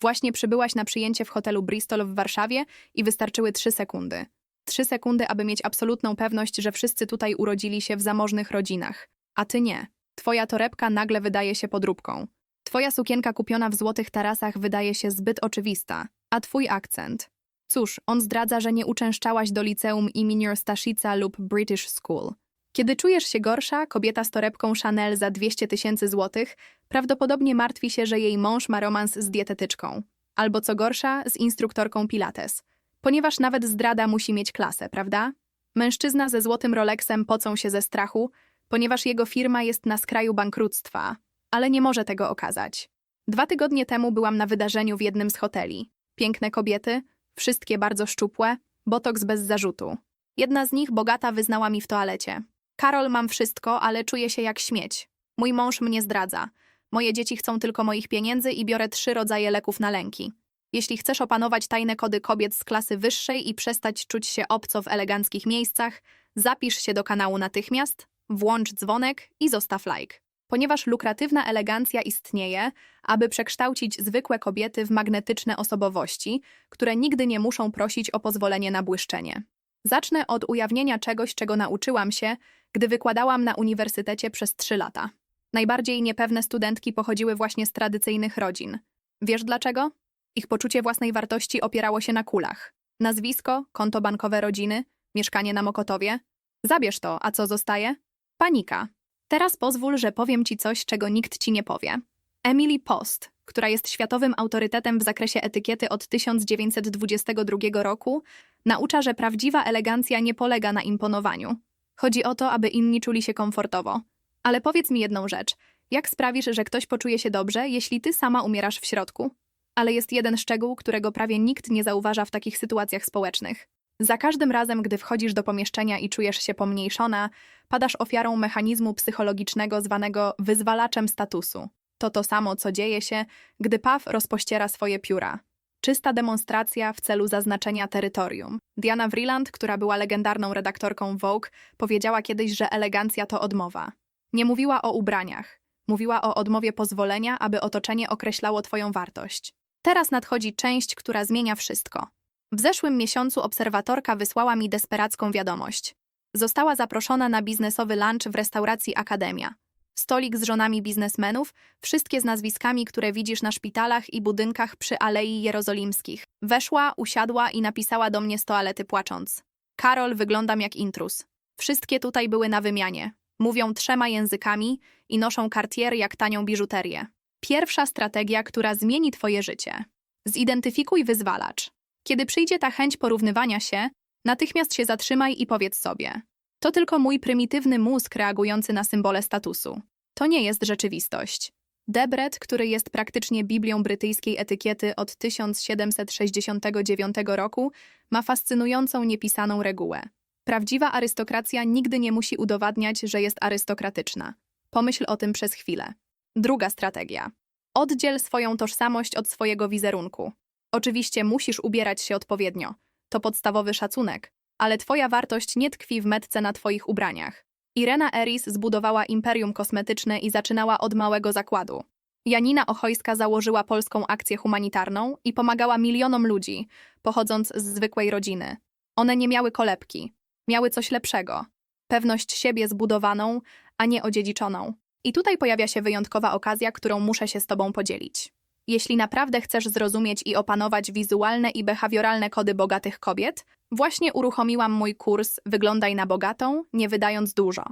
Właśnie przybyłaś na przyjęcie w hotelu Bristol w Warszawie i wystarczyły trzy sekundy. Trzy sekundy, aby mieć absolutną pewność, że wszyscy tutaj urodzili się w zamożnych rodzinach. A ty nie. Twoja torebka nagle wydaje się podróbką. Twoja sukienka kupiona w złotych tarasach wydaje się zbyt oczywista. A twój akcent? Cóż, on zdradza, że nie uczęszczałaś do liceum imienia Staszica lub British School. Kiedy czujesz się gorsza, kobieta z torebką Chanel za 200 tysięcy złotych prawdopodobnie martwi się, że jej mąż ma romans z dietetyczką. Albo co gorsza, z instruktorką Pilates. Ponieważ nawet zdrada musi mieć klasę, prawda? Mężczyzna ze złotym Rolexem pocą się ze strachu, ponieważ jego firma jest na skraju bankructwa, ale nie może tego okazać. Dwa tygodnie temu byłam na wydarzeniu w jednym z hoteli. Piękne kobiety, wszystkie bardzo szczupłe, botoks bez zarzutu. Jedna z nich, bogata, wyznała mi w toalecie. Karol, mam wszystko, ale czuję się jak śmieć. Mój mąż mnie zdradza. Moje dzieci chcą tylko moich pieniędzy i biorę trzy rodzaje leków na lęki. Jeśli chcesz opanować tajne kody kobiet z klasy wyższej i przestać czuć się obco w eleganckich miejscach, zapisz się do kanału natychmiast, włącz dzwonek i zostaw like. Ponieważ lukratywna elegancja istnieje, aby przekształcić zwykłe kobiety w magnetyczne osobowości, które nigdy nie muszą prosić o pozwolenie na błyszczenie. Zacznę od ujawnienia czegoś, czego nauczyłam się, gdy wykładałam na uniwersytecie przez trzy lata. Najbardziej niepewne studentki pochodziły właśnie z tradycyjnych rodzin. Wiesz dlaczego? Ich poczucie własnej wartości opierało się na kulach. Nazwisko, konto bankowe rodziny, mieszkanie na Mokotowie. Zabierz to, a co zostaje? Panika. Teraz pozwól, że powiem ci coś, czego nikt ci nie powie. Emily Post, która jest światowym autorytetem w zakresie etykiety od 1922 roku, naucza, że prawdziwa elegancja nie polega na imponowaniu. Chodzi o to, aby inni czuli się komfortowo. Ale powiedz mi jedną rzecz. Jak sprawisz, że ktoś poczuje się dobrze, jeśli ty sama umierasz w środku? Ale jest jeden szczegół, którego prawie nikt nie zauważa w takich sytuacjach społecznych. Za każdym razem, gdy wchodzisz do pomieszczenia i czujesz się pomniejszona, padasz ofiarą mechanizmu psychologicznego zwanego wyzwalaczem statusu. To to samo, co dzieje się, gdy paw rozpościera swoje pióra. Czysta demonstracja w celu zaznaczenia terytorium. Diana Vreeland, która była legendarną redaktorką Vogue, powiedziała kiedyś, że elegancja to odmowa. Nie mówiła o ubraniach. Mówiła o odmowie pozwolenia, aby otoczenie określało twoją wartość. Teraz nadchodzi część, która zmienia wszystko. W zeszłym miesiącu obserwatorka wysłała mi desperacką wiadomość. Została zaproszona na biznesowy lunch w restauracji Akademia. Stolik z żonami biznesmenów, wszystkie z nazwiskami, które widzisz na szpitalach i budynkach przy Alei Jerozolimskich. Weszła, usiadła i napisała do mnie z toalety płacząc. Karol, wyglądam jak intrus. Wszystkie tutaj były na wymianie. Mówią trzema językami i noszą kartier jak tanią biżuterię. Pierwsza strategia, która zmieni twoje życie. Zidentyfikuj wyzwalacz. Kiedy przyjdzie ta chęć porównywania się, natychmiast się zatrzymaj i powiedz sobie: To tylko mój prymitywny mózg reagujący na symbole statusu. To nie jest rzeczywistość. Debret, który jest praktycznie Biblią brytyjskiej etykiety od 1769 roku, ma fascynującą niepisaną regułę. Prawdziwa arystokracja nigdy nie musi udowadniać, że jest arystokratyczna. Pomyśl o tym przez chwilę. Druga strategia. Oddziel swoją tożsamość od swojego wizerunku. Oczywiście musisz ubierać się odpowiednio. To podstawowy szacunek. Ale twoja wartość nie tkwi w metce na twoich ubraniach. Irena Eris zbudowała imperium kosmetyczne i zaczynała od małego zakładu. Janina Ochojska założyła polską akcję humanitarną i pomagała milionom ludzi, pochodząc z zwykłej rodziny. One nie miały kolebki, miały coś lepszego. Pewność siebie zbudowaną, a nie odziedziczoną. I tutaj pojawia się wyjątkowa okazja, którą muszę się z Tobą podzielić. Jeśli naprawdę chcesz zrozumieć i opanować wizualne i behawioralne kody bogatych kobiet, właśnie uruchomiłam mój kurs Wyglądaj na bogatą, nie wydając dużo.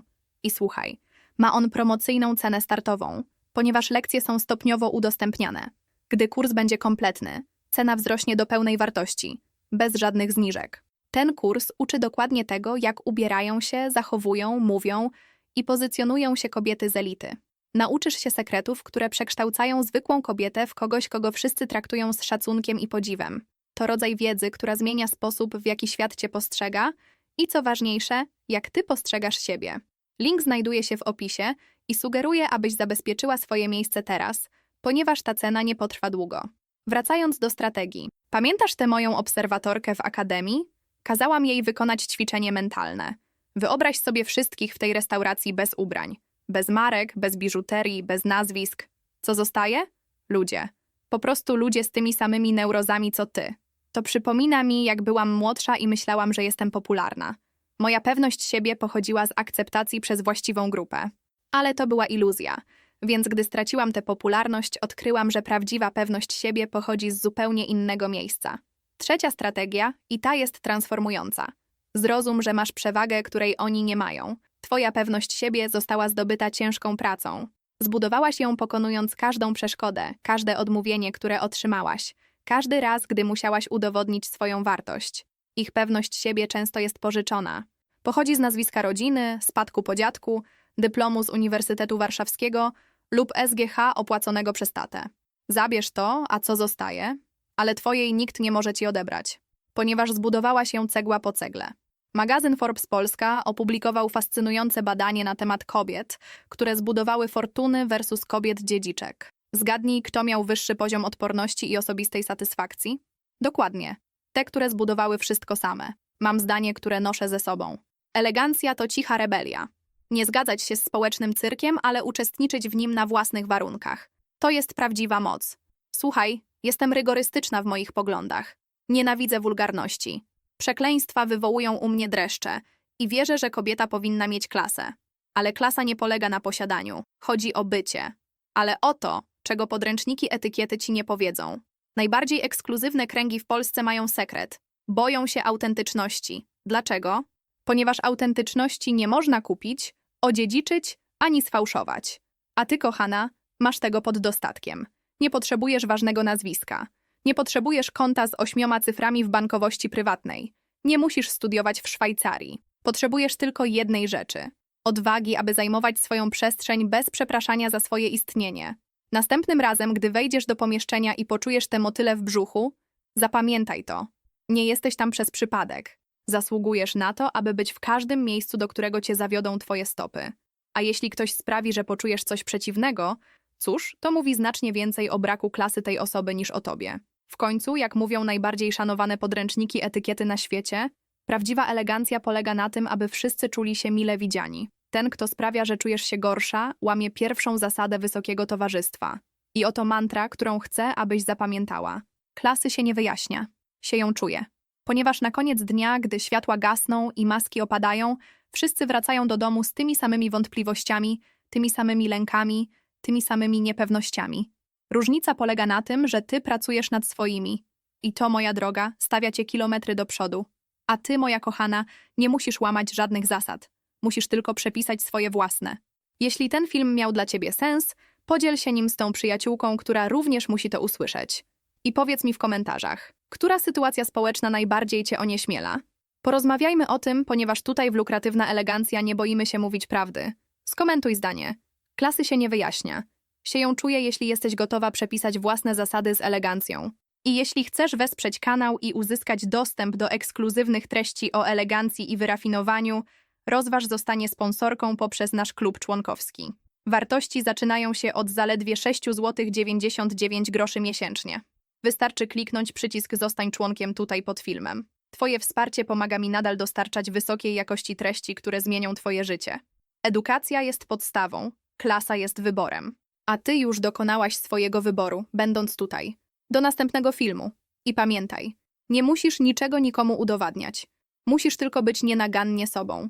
I słuchaj, ma on promocyjną cenę startową, ponieważ lekcje są stopniowo udostępniane. Gdy kurs będzie kompletny, cena wzrośnie do pełnej wartości, bez żadnych zniżek. Ten kurs uczy dokładnie tego, jak ubierają się, zachowują, mówią i pozycjonują się kobiety z elity. Nauczysz się sekretów, które przekształcają zwykłą kobietę w kogoś, kogo wszyscy traktują z szacunkiem i podziwem. To rodzaj wiedzy, która zmienia sposób, w jaki świat cię postrzega i co ważniejsze, jak ty postrzegasz siebie. Link znajduje się w opisie i sugeruję, abyś zabezpieczyła swoje miejsce teraz, ponieważ ta cena nie potrwa długo. Wracając do strategii. Pamiętasz tę moją obserwatorkę w akademii? Kazałam jej wykonać ćwiczenie mentalne. Wyobraź sobie wszystkich w tej restauracji bez ubrań. Bez marek, bez biżuterii, bez nazwisk. Co zostaje? Ludzie. Po prostu ludzie z tymi samymi neurozami co ty. To przypomina mi, jak byłam młodsza i myślałam, że jestem popularna. Moja pewność siebie pochodziła z akceptacji przez właściwą grupę. Ale to była iluzja, więc gdy straciłam tę popularność, odkryłam, że prawdziwa pewność siebie pochodzi z zupełnie innego miejsca. Trzecia strategia, i ta jest transformująca. Zrozum, że masz przewagę, której oni nie mają. Twoja pewność siebie została zdobyta ciężką pracą. Zbudowałaś ją pokonując każdą przeszkodę, każde odmówienie, które otrzymałaś, każdy raz, gdy musiałaś udowodnić swoją wartość. Ich pewność siebie często jest pożyczona. Pochodzi z nazwiska rodziny, spadku po dziadku, dyplomu z Uniwersytetu Warszawskiego lub SGH opłaconego przez tatę. Zabierz to, a co zostaje? Ale twojej nikt nie może ci odebrać, ponieważ zbudowała się cegła po cegle. Magazyn Forbes Polska opublikował fascynujące badanie na temat kobiet, które zbudowały fortuny versus kobiet dziedziczek. Zgadnij, kto miał wyższy poziom odporności i osobistej satysfakcji? Dokładnie. Te, które zbudowały wszystko same. Mam zdanie, które noszę ze sobą. Elegancja to cicha rebelia. Nie zgadzać się z społecznym cyrkiem, ale uczestniczyć w nim na własnych warunkach. To jest prawdziwa moc. Słuchaj, jestem rygorystyczna w moich poglądach. Nienawidzę wulgarności. Przekleństwa wywołują u mnie dreszcze i wierzę, że kobieta powinna mieć klasę. Ale klasa nie polega na posiadaniu. Chodzi o bycie. Ale o to, czego podręczniki etykiety ci nie powiedzą. Najbardziej ekskluzywne kręgi w Polsce mają sekret. Boją się autentyczności. Dlaczego? Ponieważ autentyczności nie można kupić, odziedziczyć ani sfałszować. A ty, kochana, masz tego pod dostatkiem. Nie potrzebujesz ważnego nazwiska. Nie potrzebujesz konta z ośmioma cyframi w bankowości prywatnej. Nie musisz studiować w Szwajcarii. Potrzebujesz tylko jednej rzeczy odwagi, aby zajmować swoją przestrzeń bez przepraszania za swoje istnienie. Następnym razem, gdy wejdziesz do pomieszczenia i poczujesz te motyle w brzuchu, zapamiętaj to. Nie jesteś tam przez przypadek. Zasługujesz na to, aby być w każdym miejscu, do którego cię zawiodą twoje stopy. A jeśli ktoś sprawi, że poczujesz coś przeciwnego, cóż, to mówi znacznie więcej o braku klasy tej osoby niż o tobie. W końcu, jak mówią najbardziej szanowane podręczniki etykiety na świecie, prawdziwa elegancja polega na tym, aby wszyscy czuli się mile widziani. Ten, kto sprawia, że czujesz się gorsza, łamie pierwszą zasadę wysokiego towarzystwa. I oto mantra, którą chcę, abyś zapamiętała. Klasy się nie wyjaśnia, się ją czuje. Ponieważ na koniec dnia, gdy światła gasną i maski opadają, wszyscy wracają do domu z tymi samymi wątpliwościami, tymi samymi lękami, tymi samymi niepewnościami. Różnica polega na tym, że ty pracujesz nad swoimi. I to, moja droga, stawia cię kilometry do przodu. A ty, moja kochana, nie musisz łamać żadnych zasad. Musisz tylko przepisać swoje własne. Jeśli ten film miał dla ciebie sens, podziel się nim z tą przyjaciółką, która również musi to usłyszeć. I powiedz mi w komentarzach, która sytuacja społeczna najbardziej cię onieśmiela? Porozmawiajmy o tym, ponieważ tutaj w lukratywna elegancja nie boimy się mówić prawdy. Skomentuj zdanie. Klasy się nie wyjaśnia. Się ją czuje, jeśli jesteś gotowa przepisać własne zasady z elegancją. I jeśli chcesz wesprzeć kanał i uzyskać dostęp do ekskluzywnych treści o elegancji i wyrafinowaniu, rozważ zostanie sponsorką poprzez nasz klub członkowski. Wartości zaczynają się od zaledwie 6 zł 99 groszy miesięcznie. Wystarczy kliknąć przycisk Zostań członkiem tutaj pod filmem. Twoje wsparcie pomaga mi nadal dostarczać wysokiej jakości treści, które zmienią Twoje życie. Edukacja jest podstawą, klasa jest wyborem. A Ty już dokonałaś swojego wyboru, będąc tutaj. Do następnego filmu. I pamiętaj, nie musisz niczego nikomu udowadniać. Musisz tylko być nienagannie sobą.